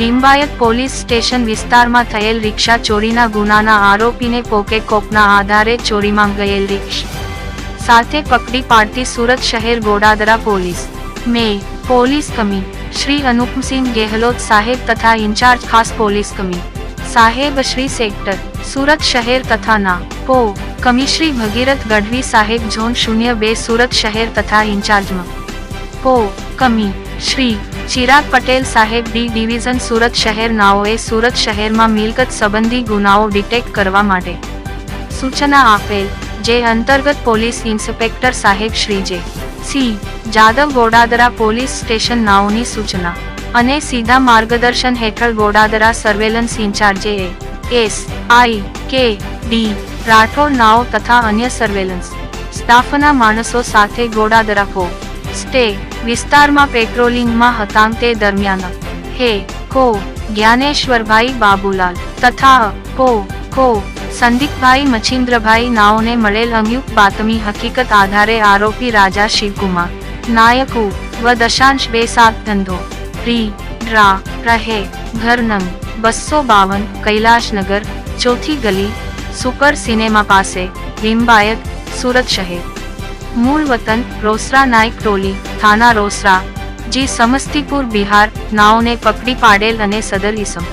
Limbayat police station વિસ્તારમાં થયેલ રિક્ષા ચોરીના ગુનાના આરોપીને પોકેકોપના આધારે ચોરીમાં ગયેલ રિક્ષા. સાથે પકડી પાડતી સુરત શહેર ગોડાદરા પોલીસ. મે પોલીસ કમી શ્રી અનુપસિંહ ગેહલોત સાહેબ તથા ઇન્ચાર્જ ખાસ પોલીસ કમી. સાહેબ શ્રી સેક્ટર, સુરત શહેર તથા ના, પો, કમી શ્રી ભગીરથ ગઢવી સાહેબ ઝોન શૂન્ય બે સુરત શહેર તથા ઇન્ચાર્જમાં. પો, કમી શ્રી ચિરાગ પટેલ સાહેબ ડી ડિવિઝન સુરત શહેર નાઓએ સુરત શહેરમાં મિલકત સંબંધી ગુનાઓ ડિટેક્ટ કરવા માટે સૂચના આપેલ, જે અંતર્ગત પોલીસ ઇન્સ્પેક્ટર સાહેબ Shri J C. Jadav Godadara police station નાઓની સૂચના અને સીધા માર્ગદર્શન હેઠળ Godadara surveillance ઇન્ચાર્જે A. S. I. K. D. Rathod નાઓ તથા અન્ય સર્વેલન્સ. સ્ટાફના માણસો સાથે ગોડાદરા પો સ્ટે વિસ્તારમાં પેટ્રોલિંગમાં હતા તે દરમિયાન, હે, કો, જ્ઞાનેશ્વરભાઈ બાબુલાલ, તથા કો કો, સંદીપભાઈ મચિન્દ્રભાઈ નાઓને મળેલ અમયુક્ત બાતમી હકીકત આધારે આરોપી રાજા શિવકુમાર, નાયકુ, વ દશાંશ બે સાત ધંધો રી ડ્રા રહે ઘરનંગ, બસો બાવન, કૈલાશનગર, ચોથી ગલી, સુપર સિનેમા પાસે લિંબાયત સુરત શહેર. મૂળ વતન રોસરા નાયક ટોલી થાના રોસરા જે સમસ્તીપુર બિહાર નાઓને પકડી પાડેલ અને સદર ઇસમ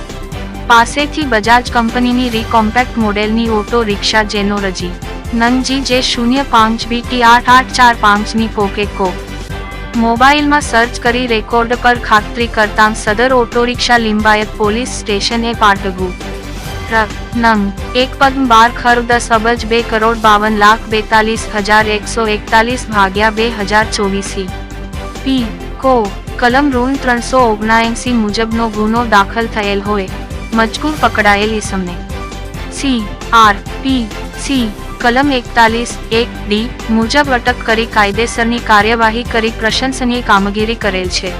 પાસેથી બજાજ કંપનીની રીકોમ્પેક્ટ મોડેલની ઓટો રિક્ષા જેનો રજી નંગજી જે શૂન્ય પાંચ બીટી આઠ આઠ ચાર પાંચની પોકેકો મોબાઈલમાં સર્ચ કરી રેકોર્ડ પર ખાતરી કરતાં સદર ઓટો રિક્ષા લિંબાયત પોલીસ સ્ટેશને પાટગુ ર નંગ. એક પદ બાર ખર, દસ બે કરોડ બાવન લાખ બેતાલીસ હજાર એકસો એકતાલીસ ભાગ્યા બે હજાર ચોવીસી. પી. કો. કલમ રૂલ ત્રણસો ઓગણાએંસી મુજબનો ગુનો દાખલ થયેલ હોય, મજકૂર પકડાયેલ ઇસમને સી. આર. પી. સી. કલમ એકતાલીસ એક ડી મુજબ અટક કરી કાયદેસરની કાર્યવાહી કરી પ્રશંસનીય કામગીરી કરેલ છે.